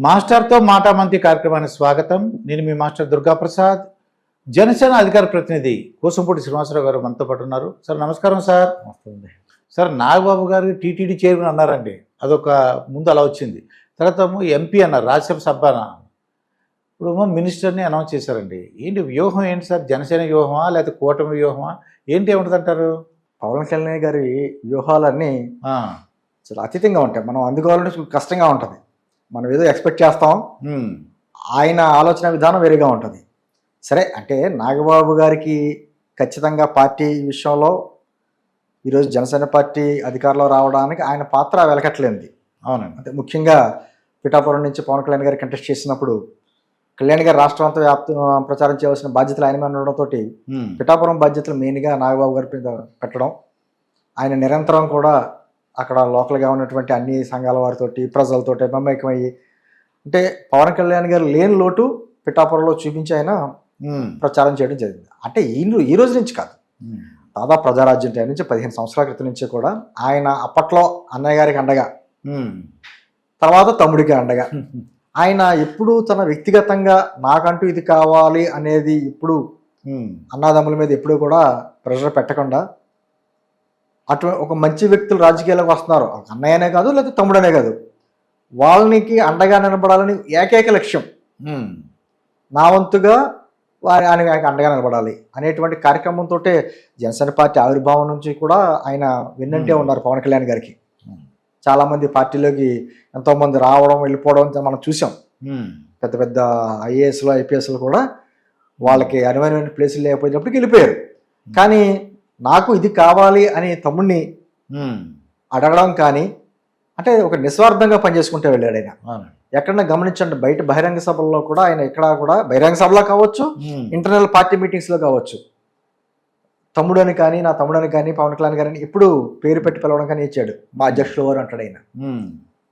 మాస్టర్తో మాటామంతి కార్యక్రమానికి స్వాగతం. నేను మీ మాస్టర్ దుర్గా ప్రసాద్ జనసేన అధికార ప్రతినిధి కోసంపూడి శ్రీనివాసరావు గారు మనతో పాటు ఉన్నారు. సార్ నమస్కారం సార్. సార్ నాగబాబు గారు టీటీడీ చైర్మన్ అన్నారండి. అదొక ముందు అలా వచ్చింది. తర్వాత ఎంపీ అన్నారు రాజ్యసభ సభ. ఇప్పుడు మినిస్టర్ని అనౌన్స్ చేశారండి. ఏంటి వ్యూహం ఏంటి సార్? జనసేన వ్యూహమా లేకపోతే కూటమి వ్యూహమా? ఏంటి ఏముంటుంది అంటారు పవన్ కళ్యాణ్ గారి వ్యూహాలన్నీ చాలా అతీతంగా ఉంటాయి. మనం అందుకోవాలంటే కష్టంగా ఉంటుంది. మనం ఏదో ఎక్స్పెక్ట్ చేస్తాం. ఆయన ఆలోచన విధానం వేరేగా ఉంటుంది. సరే అంటే నాగబాబు గారికి ఖచ్చితంగా పార్టీ విషయంలో ఈరోజు జనసేన పార్టీ అధికారంలో రావడానికి ఆయన పాత్ర వెలకట్లేంది అవునండి. అంటే ముఖ్యంగా పిఠాపురం నుంచి పవన్ కళ్యాణ్ గారు కంటెస్ట్ చేసినప్పుడు కళ్యాణ్ గారు రాష్ట్రం అంతా వ్యాప్త ప్రచారం చేయవలసిన బాధ్యతలు ఆయన మీద ఉండడంతో పిఠాపురం బాధ్యతలు మెయిన్గా నాగబాబు గారి మీద పెట్టడం ఆయన నిరంతరం కూడా అక్కడ లోకల్గా ఉన్నటువంటి అన్ని సంఘాల వారితోటి ప్రజలతోటి మమేకమయ్యి అంటే పవన్ కళ్యాణ్ గారు లేని లోటు పిఠాపురంలో చూపించి ఆయన ప్రచారం చేయడం జరిగింది. అంటే ఈ ఈ రోజు నుంచి కాదు. దాదాపు ప్రజారాజ్యం టైం నుంచి పదిహేను సంవత్సరాల క్రితం నుంచి కూడా ఆయన అప్పట్లో అన్నయ్య గారికి అండగా తర్వాత తమ్ముడికి అండగా. ఆయన ఎప్పుడు తన వ్యక్తిగతంగా నాకంటూ ఇది కావాలి అనేది ఇప్పుడు అన్నదమ్ముల మీద ఎప్పుడూ కూడా ప్రెషర్ పెట్టకుండా అటు ఒక మంచి వ్యక్తులు రాజకీయాలకు వస్తున్నారు. ఒక అన్నయ్యనే కాదు లేకపోతే తమ్ముడనే కాదు. వాళ్ళనికి అండగా నిలబడాలని ఏకైక లక్ష్యం. నా వంతుగా వారి ఆయన ఆయనకి అండగా నిలబడాలి అనేటువంటి కార్యక్రమంతో జనసేన పార్టీ ఆవిర్భావం నుంచి కూడా ఆయన విన్నంటే ఉన్నారు పవన్ కళ్యాణ్ గారికి. చాలామంది పార్టీలోకి ఎంతోమంది రావడం వెళ్ళిపోవడం మనం చూసాం పెద్ద పెద్ద ఐఏఎస్లు ఐపీఎస్లు కూడా వాళ్ళకి అనువైన ప్లేసులు లేకపోయినప్పటికీ వెళ్ళిపోయారు. కానీ నాకు ఇది కావాలి అని తమ్ముడిని అడగడం కానీ అంటే ఒక నిస్వార్థంగా పనిచేసుకుంటూ వెళ్ళాడు ఆయన. ఎక్కడన్నా గమనించండి బయట బహిరంగ సభల్లో కూడా ఆయన ఎక్కడ కూడా బహిరంగ సభలో కావచ్చు ఇంటర్నల్ పార్టీ మీటింగ్స్లో కావచ్చు. తమ్ముడని కానీ నా తమ్ముడని కానీ పవన్ కళ్యాణ్ గారిని ఎప్పుడు పేరు పెట్టి పిలవడం కానీ ఇచ్చాడు. మా అధ్యక్షులు వారు అంటాడు ఆయన.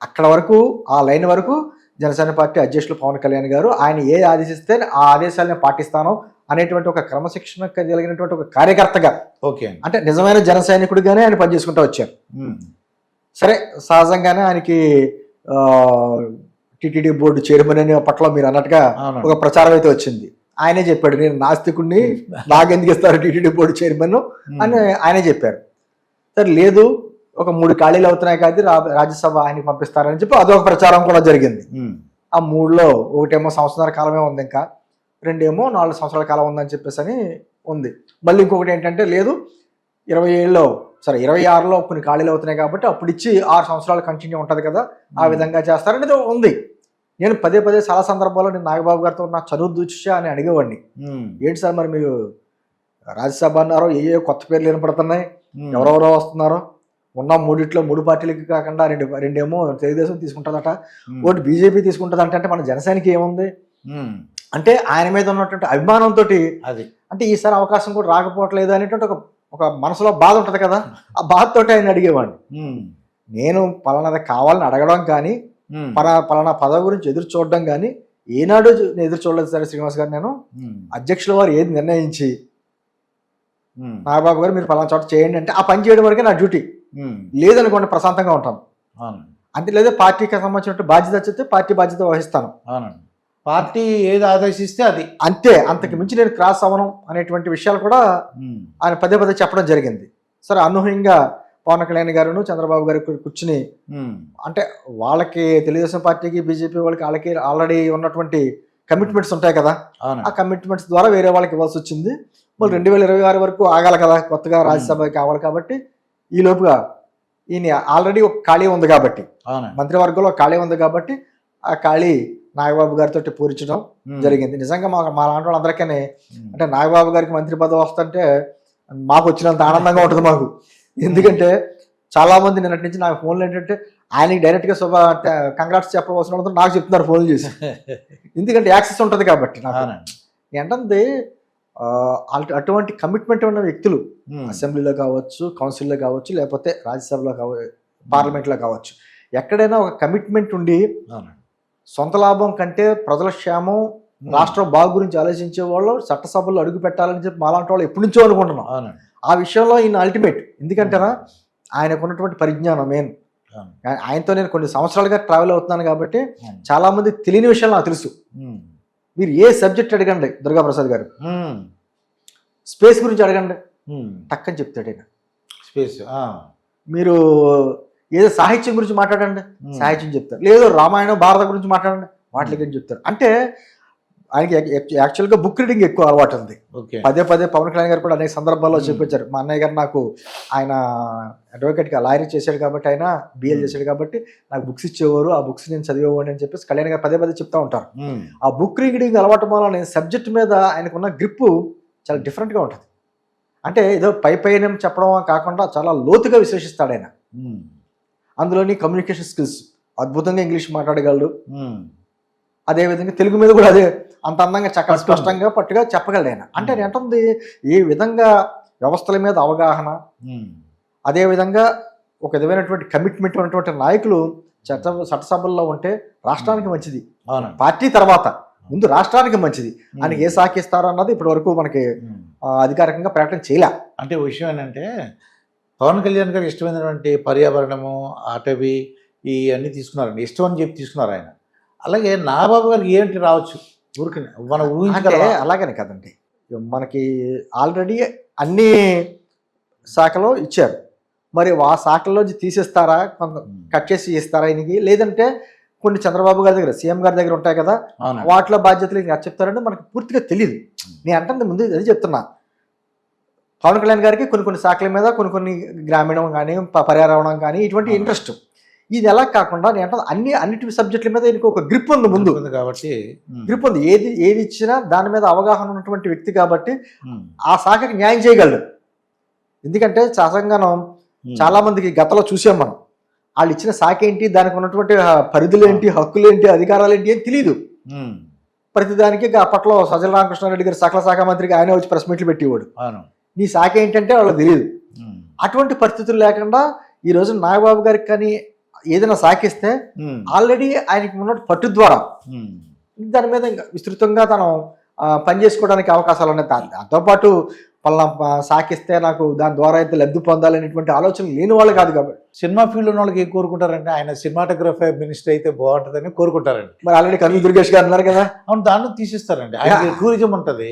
అక్కడ వరకు ఆ లైన్ వరకు జనసేన పార్టీ అధ్యక్షులు పవన్ కళ్యాణ్ గారు ఆయన ఏ ఆదేశిస్తే ఆ ఆదేశాలను పాటిస్తానో అనేటువంటి ఒక క్రమశిక్షణ కలిగినటువంటి ఒక కార్యకర్తగా ఓకే అంటే నిజమైన జన సైనికుడిగానే ఆయన పనిచేసుకుంటూ వచ్చారు. సరే సహజంగానే ఆయనకి టిటిడి బోర్డు చైర్మన్ అనే పట్ల మీరు అన్నట్టుగా. ఒక ప్రచారం అయితే వచ్చింది. ఆయనే చెప్పాడు నేను నాస్తికుడిని నాకెందుకు ఇస్తారు టిటిడి బోర్డు చైర్మన్? అని ఆయనే చెప్పారు. సరే లేదు ఒక మూడు ఖాళీలు అవుతున్నాయి కాబట్టి రా- రాజ్యసభ ఆయనకి పంపిస్తారని చెప్పి అదొక ప్రచారం కూడా జరిగింది. ఆ మూడులో ఒకటేమో సంవత్సరాల కాలమే ఉంది ఇంకా. రెండేమో నాలుగు సంవత్సరాల కాలం ఉందని చెప్పేసి అని ఉంది. మళ్ళీ ఇంకొకటి ఏంటంటే లేదు ఇరవై ఏళ్ళలో సరే ఇరవై ఆరులో కొన్ని ఖాళీలు అవుతున్నాయి కాబట్టి అప్పుడు ఇచ్చి ఆరు సంవత్సరాలు కంటిన్యూ ఉంటుంది కదా ఆ విధంగా చేస్తారనేది ఉంది. నేను పదే పదే చాలా సందర్భాల్లో నేను నాగబాబు గారితో నా చదువు దూచా అని అడిగేవాడిని. ఉమ్, ఏంటి సార్ మరి మీరు రాజ్యసభ అన్నారో ఏ ఏ కొత్త పేర్లు వినపడుతున్నాయి? ఉమ్, ఎవరెవరో వస్తున్నారు? ఉన్న మూడిట్లో మూడు పార్టీలకి కాకుండా రెండు రెండేమో తెలుగుదేశం తీసుకుంటుందట. ఒకటి బీజేపీ తీసుకుంటుంది అంటే మన జనసేనకి ఏముంది? అంటే ఆయన మీద ఉన్నటువంటి అభిమానంతో అది. అంటే ఈసారి అవకాశం కూడా రాకపోవట్లేదు అనేటువంటి ఒక ఒక మనసులో బాధ ఉంటుంది కదా ఆ బాధతోటి ఆయన అడిగేవాడిని. నేను పలానాది కావాలని అడగడం కానీ పలా పలానా పదవి గురించి ఎదురు చూడడం కానీ ఏనాడు నేను ఎదురు చూడలేదు సరే శ్రీనివాస్ గారు నేను. అధ్యక్షుల వారు ఏది నిర్ణయించి నాగబాబు గారు మీరు పలానా చోట చేయండి అంటే ఆ పని చేయడం వరకే నా డ్యూటీ. లేదనుకోండి ప్రశాంతంగా ఉంటాను. అంతే లేదా పార్టీకి సంబంధించిన బాధ్యత చెప్తే పార్టీ బాధ్యత వహిస్తాను. పార్టీ ఏది ఆదేశిస్తే అది. అంతే అంతకు మించి నేను క్రాస్ అవ్వను అనేటువంటి విషయాలు కూడా ఆయన పదే పదే చెప్పడం జరిగింది. సరే అనూహ్యంగా పవన్ కళ్యాణ్ గారును చంద్రబాబు గారు కూర్చుని అంటే వాళ్ళకి తెలుగుదేశం పార్టీకి బీజేపీ వాళ్ళకి వాళ్ళకి ఆల్రెడీ ఉన్నటువంటి కమిట్మెంట్స్ ఉంటాయి కదా. ఆ కమిట్మెంట్స్ ద్వారా వేరే వాళ్ళకి ఇవ్వాల్సి వచ్చింది. మళ్ళీ రెండు వేల ఇరవై ఆరు వరకు ఆగాలి కదా కొత్తగా రాజ్యసభ కావాలి కాబట్టి ఈ లోపుగా ఈయన ఆల్రెడీ ఒక ఖాళీ ఉంది కాబట్టి మంత్రివర్గంలో ఖాళీ ఉంది కాబట్టి ఆ ఖాళీ నాగబాబు గారితో పూరించడం జరిగింది. నిజంగా మా మా లాంటి వాళ్ళందరికీ అంటే నాగబాబు గారికి మంత్రి పదవి వస్తుంటే మాకు వచ్చినంత ఆనందంగా ఉంటుంది మాకు. ఎందుకంటే చాలా మంది నిన్నటి నుంచి నాకు ఫోన్లు ఏంటంటే ఆయనకి డైరెక్ట్గా శుభ కంగ్రాట్స్ చెప్పవలసిన వాళ్ళతో నాకు చెప్తున్నారు ఫోన్లు చేసి. ఎందుకంటే యాక్సెస్ ఉంటుంది కాబట్టి నాకు. అటు- అటువంటి కమిట్మెంట్ ఉన్న వ్యక్తులు అసెంబ్లీలో కావచ్చు కౌన్సిల్లో కావచ్చు లేకపోతే రాజ్యసభలో కావచ్చు పార్లమెంట్లో కావచ్చు ఎక్కడైనా ఒక కమిట్మెంట్ ఉండి సొంత లాభం కంటే ప్రజల క్షేమం రాష్ట్రం బాగు గురించి ఆలోచించే వాళ్ళు చట్టసభల్లో అడుగు పెట్టాలని చెప్పి మాలాంటి వాళ్ళు ఎప్పటి నుంచో అనుకుంటున్నాం ఆ విషయంలో ఈయన అల్టిమేట్ ఎందుకంటారా ఆయనకు ఉన్నటువంటి పరిజ్ఞానం మెయిన్. ఆ- ఆయనతో నేను కొన్ని సంవత్సరాలుగా ట్రావెల్ అవుతున్నాను కాబట్టి. చాలా మంది తెలియని విషయాలు నాకు తెలుసు. మీరు ఏ సబ్జెక్ట్ అడగండి దుర్గా ప్రసాద్ గారు. స్పేస్ గురించి అడగండి. టక్కని చెప్తాడు ఆయన స్పేస్. మీరు ఏదో సాహిత్యం గురించి మాట్లాడండి. సాహిత్యం చెప్తారు. లేదు రామాయణం భారత గురించి మాట్లాడండి. వాటి గురించి చెప్తారు? అంటే ఆయనకి యాక్- యాక్చువల్గా బుక్ రీడింగ్ ఎక్కువ అలవాటు ఉంది. ఓకే. పదే పదే పవన్ కళ్యాణ్ గారు కూడా అనేక సందర్భాల్లో. చెప్పొచ్చారు. మా అన్నయ్య గారు నాకు ఆయన అడ్వకేట్గా లాయర్ చేశాడు కాబట్టి ఆయన బిఎల్. చేశాడు కాబట్టి నాకు బుక్స్ ఇచ్చేవారు. ఆ బుక్స్ నేను చదివేవాడిని అని చెప్పేసి కళ్యాణ్ గారు పదే పదే చెప్తా ఉంటారు. ఆ బుక్ రీడింగ్ అలవాటు వల్ల నేను సబ్జెక్ట్ మీద ఆయనకున్న గ్రిప్ చాలా డిఫరెంట్గా ఉంటుంది. అంటే ఏదో పై పైన చెప్పడం కాకుండా చాలా లోతుగా విశ్లేషిస్తాడు ఆయన. అందులోని కమ్యూనికేషన్ స్కిల్స్ అద్భుతంగా ఇంగ్లీష్ మాట్లాడగలడు. ఉమ్. అదేవిధంగా తెలుగు మీద కూడా అదే అంత అందంగా చక్కగా పట్టు. స్పష్టంగా పట్టుగా చెప్పగలడు ఆయన. అంటే Hmm. నేను అంటుంది ఏ విధంగా వ్యవస్థల మీద అవగాహన ఉమ్. అదేవిధంగా ఒక విధమైనటువంటి కమిట్మెంట్ ఉన్నటువంటి నాయకులు చట్ట చట్టసభల్లో ఉంటే రాష్ట్రానికి మంచిది. పార్టీ తర్వాత ముందు రాష్ట్రానికి మంచిది. ఆయనకి ఏ శాఖ ఇస్తారో అన్నది ఇప్పటి వరకు మనకి అధికారికంగా ప్రకటన చేయలే. అంటే విషయం ఏంటంటే పవన్ కళ్యాణ్ గారు ఇష్టమైనటువంటి పర్యావరణము అటవీ ఈ అన్ని తీసుకున్నారండి ఇష్టం అని చెప్పి తీసుకున్నారు ఆయన. అలాగే నాగబాబు గారికి ఏంటి రావచ్చు. ఊరికి మనం అంటే ఊహించగలమా అలాగని కదండి. మనకి ఆల్రెడీ అన్ని శాఖలో ఇచ్చారు. మరి ఆ శాఖల్లోంచి తీసేస్తారా? కొంత కట్ చేసి ఇస్తారా ఆయనకి లేదంటే కొన్ని చంద్రబాబు గారి దగ్గర సీఎం గారి దగ్గర ఉంటాయి కదా. వాటిలో బాధ్యతలు ఇంకా చెప్తారంటే మనకి పూర్తిగా తెలియదు నేను అంటే ముందు అది చెప్తున్నా. పవన్ కళ్యాణ్ గారికి కొన్ని కొన్ని శాఖల మీద కొన్ని కొన్ని గ్రామీణం కానీ పర్యావరణం కానీ ఇటువంటి. ఇంట్రెస్ట్ ఇది ఎలా కాకుండా నేను అంటే అన్ని అన్నిటి సబ్జెక్టుల మీద ఈయనకి ఒక గ్రిప్ ఉంది ముందు ఉంది కాబట్టి. గ్రిప్ ఉంది ఏది ఏది ఇచ్చినా దాని మీద అవగాహన ఉన్నటువంటి వ్యక్తి కాబట్టి ఉమ్. ఆ శాఖకి న్యాయం చేయగలడు ఎందుకంటే శాసంగానం ఉమ్. చాలా మందికి గతంలో చూసాం మనం వాళ్ళు ఇచ్చిన శాఖ ఏంటి దానికి ఉన్నటువంటి పరిధులు ఏంటి హక్కులు ఏంటి అధికారాలు ఏంటి అని తెలియదు. ప్రతిదానికి అప్పట్లో సజ్జల రామకృష్ణారెడ్డి గారు సకల శాఖ మంత్రికి ఆయన వచ్చి ప్రెస్ మీట్లు పెట్టేవాడు అవును నీ శాఖ ఏంటంటే వాళ్ళకి తెలియదు. అటువంటి పరిస్థితులు లేకుండా ఈ రోజు నాగబాబు గారికి కానీ ఏదైనా ఉమ్. ఆల్రెడీ ఆయనకి ఉన్న పట్టు ద్వారా. దాని మీద విస్తృతంగా తను ఆ, పని చేసుకోవడానికి అవకాశాలు ఉన్నాయి దాంతోపాటు పలానా ఆ, సాకిస్తే నాకు దాని ద్వారా అయితే లబ్ధి పొందాలనేటువంటి ఆలోచన లేని వాళ్ళు కాదు కాబట్టి. సినిమా ఫీల్డ్ ఉన్న వాళ్ళకి ఏం కోరుకుంటారంటే ఆయన సినిమాటోగ్రఫీ మినిస్టర్ అయితే బాగుంటుందని కోరుకుంటారండి. మరి ఆల్రెడీ కర్నూలు దుర్గేష్ గారు అన్నారు కదా. అవును దాన్ని తీసిస్తారండి. ఆయన. టూరిజం ఉంటది.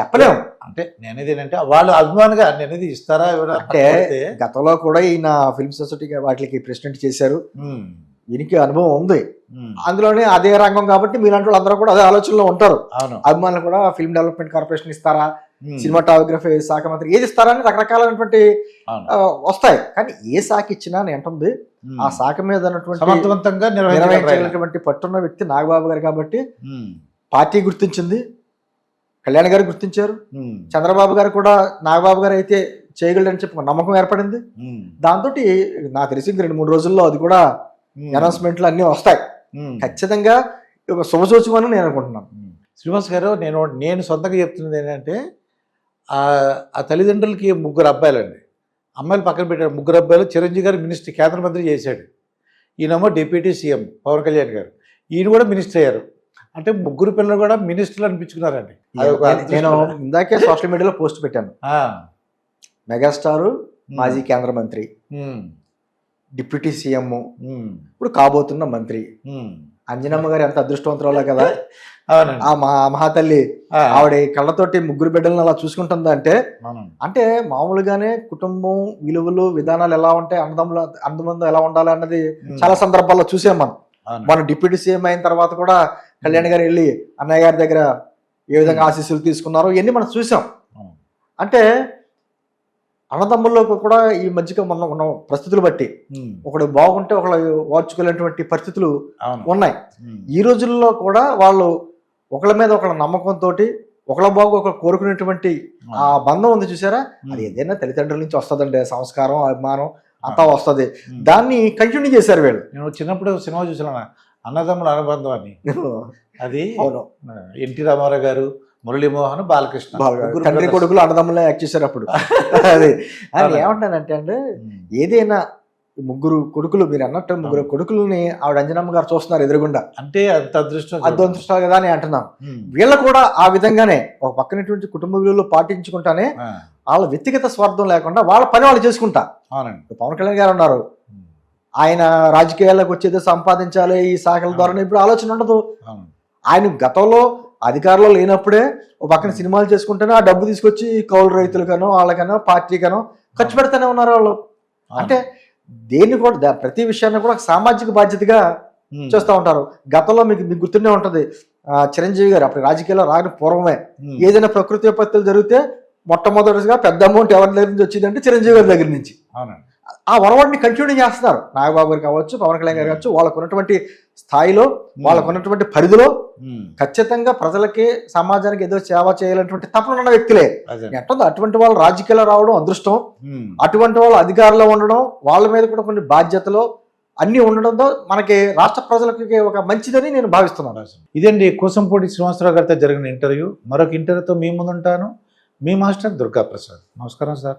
చెప్పలేము. అంటే నేనేది ఏంటంటే వాళ్ళు అభిమానిగా నేనేది ఇస్తారా అంటే గతంలో కూడా ఈయన ఫిల్మ్ సొసైటీ వాటికి ప్రెసిడెంట్ చేశారు. ఈయనకి అనుభవం ఉంది. అందులోనే అదే రంగం కాబట్టి మీలాంటి వాళ్ళు అందరూ కూడా అదే ఆలోచనలో ఉంటారు. అవును. అభిమానులు కూడా ఫిల్మ్ డెవలప్మెంట్ కార్పొరేషన్ ఇస్తారా. సినిమాటోగ్రఫీ శాఖ మంత్రి ఏది ఇస్తారా అని రకరకాలైనటువంటి వస్తాయి కానీ ఏ శాఖ ఇచ్చినా నేను అంటుంది ఉమ్. ఆ శాఖ మీద సమర్థవంతంగా. నిర్వహించగలిగినటువంటి పట్టున్న వ్యక్తి నాగబాబు గారు కాబట్టి ఉమ్. పార్టీ గుర్తించింది కళ్యాణ్ గారు గుర్తించారు. చంద్రబాబు గారు కూడా నాగబాబు గారు అయితే చేయగలడని చెప్పి నమ్మకం ఏర్పడింది. దాంతో నాకు తెలిసి రెండు మూడు రోజుల్లో అది కూడా. అనౌన్స్మెంట్లు అన్నీ వస్తాయి. ఖచ్చితంగా ఒక శుభసూచకమని నేను అనుకుంటున్నాను. శ్రీనివాస్ గారు నేను నేను సొంతంగా చెప్తున్నది ఏంటంటే ఆ తల్లిదండ్రులకి ముగ్గురు అబ్బాయిలండి. అమ్మాయిలు పక్కన పెట్టారు. ముగ్గురు అబ్బాయిలు చిరంజీవి గారు మినిస్టర్ కేంద్ర మంత్రి చేశాడు. ఈయనేమో డిప్యూటీ సీఎం పవన్ కళ్యాణ్ గారు. ఈయన కూడా మినిస్టర్ అయ్యారు. అంటే ముగ్గురు పిల్లలు కూడా మినిస్టర్లు అనిపించుకున్నారండి. నేను-. ఇందాకే సోషల్ మీడియాలో పోస్ట్ పెట్టాను. మెగాస్టారు మాజీ కేంద్ర మంత్రి. Deputy CM. ఇప్పుడు కాబోతున్న మంత్రి. అంజనమ్మ గారు ఎంత అదృష్టవంతురాలో కదా ఆ మా మహాతల్లి. ఆవిడ కళ్ళతోటి ముగ్గురు బిడ్డలను అలా చూసుకుంటుందా అంటే. అంటే మామూలుగానే కుటుంబం విలువలు విధానాలు ఎలా ఉంటాయి అన్నదమ్ముల అన్నదమ్ములు ఎలా ఉండాలి అన్నది. చాలా సందర్భాల్లో చూసాం మనం. మన డిప్యూటీ సీఎం అయిన తర్వాత కూడా కళ్యాణ్ గారు వెళ్ళి అన్నయ్య గారి దగ్గర ఏ విధంగా ఆశీస్సులు తీసుకున్నారో ఇవన్నీ మనం చూసాం. అంటే అన్నదమ్ముల్లో కూడా ఈ మధ్యగా మనం ఉన్న పరిస్థితులు బట్టి. ఒకడు బాగుంటే ఒకళ్ళు ఓర్చుకోలేనటువంటి పరిస్థితులు ఉన్నాయి. ఈ రోజుల్లో కూడా వాళ్ళు ఒకళ్ళ మీద ఒకళ్ళ నమ్మకంతో ఒకళ్ళ బాగు ఒకరు కోరుకునేటువంటి ఆ బంధం ఉంది చూసారా? అది ఏదైనా తల్లిదండ్రుల నుంచి వస్తుందండి. సంస్కారం అభిమానం అంతా వస్తుంది. దాన్ని కంటిన్యూ చేశారు వీళ్ళు. నేను చిన్నప్పుడు సినిమా చూసిన అన్నదమ్ముల అనుబంధం అని. అది అవును. ఎన్టీ రామారావు గారు మురళీమోహన్ బాలకృష్ణ. తండ్రి. కొడుకులు అన్నదమ్ములే యాక్ట్ చేశారు అప్పుడు. అది. అది? ఏమంటానంటే అండి. ఏదైనా ముగ్గురు కొడుకులు మీరు అన్నట్టు ముగ్గురు కొడుకులని ఆవిడ అంజనమ్మ గారు చూస్తున్నారు ఎదురుగుండా. అంటే అంత అదృష్టం అదృష్టాలు కదా అని అంటున్నాను ఉమ్. వీళ్ళ కూడా ఆ విధంగానే ఒక పక్కనటువంటి కుటుంబ విలువలు పాటించుకుంటానే వాళ్ళ వ్యక్తిగత స్వార్థం లేకుండా వాళ్ళ పని వాళ్ళు చేసుకుంటా. అవునండి. పవన్ కళ్యాణ్ గారు ఉన్నారు. ఆయన రాజకీయాల్లోకి వచ్చేది సంపాదించాలి ఈ శాఖల ద్వారా ఇప్పుడు ఆలోచన ఉండదు. ఆయన గతంలో అధికారంలో లేనప్పుడే ఒక పక్కన సినిమాలు చేసుకుంటేనే ఆ డబ్బు తీసుకొచ్చి కౌలు రైతులకనో వాళ్ళకనో పార్టీకనో ఖర్చు పెడతానే ఉన్నారు వాళ్ళు. అంటే దేన్ని కూడా ప్రతి విషయాన్ని కూడా సామాజిక బాధ్యతగా. చేస్తూ ఉంటారు. గతంలో మీకు మీకు గుర్తుండే ఉంటది. ఆ, చిరంజీవి గారు అప్పుడు రాజకీయాల్లో రాని పూర్వమే. ఏదైనా ప్రకృతి విపత్తులు జరిగితే మొట్టమొదటిగా పెద్ద అమౌంట్ ఎవరి దగ్గర నుంచి వచ్చిందంటే చిరంజీవి గారి దగ్గర నుంచి. ఆ వరవడిని కంటిన్యూ చేస్తున్నారు. నాగబాబు గారు కావచ్చు పవన్ కళ్యాణ్ గారు కావచ్చు వాళ్ళకు ఉన్నటువంటి స్థాయిలో వాళ్ళకు ఉన్నటువంటి పరిధిలో. ఖచ్చితంగా ప్రజలకి సమాజానికి ఏదో సేవ చేయాలన్నటువంటి తపన ఉన్న వ్యక్తులే. ఎట్టుందో అటువంటి వాళ్ళు రాజకీయాల్లో రావడం అదృష్టం. అటువంటి వాళ్ళు అధికారంలో ఉండడం వాళ్ళ మీద కూడా కొన్ని బాధ్యతలు అన్నీ ఉండడంతో మనకి రాష్ట్ర ప్రజలకి ఒక మంచిదని నేను భావిస్తున్నాను. ఇదండి కోసంపూడి శ్రీనివాసరావు గారితో జరిగిన ఇంటర్వ్యూ. మరొక ఇంటర్వ్యూతో మీ ముందుంటాను. మీ మాస్టర్ దుర్గా ప్రసాద్ నమస్కారం సార్.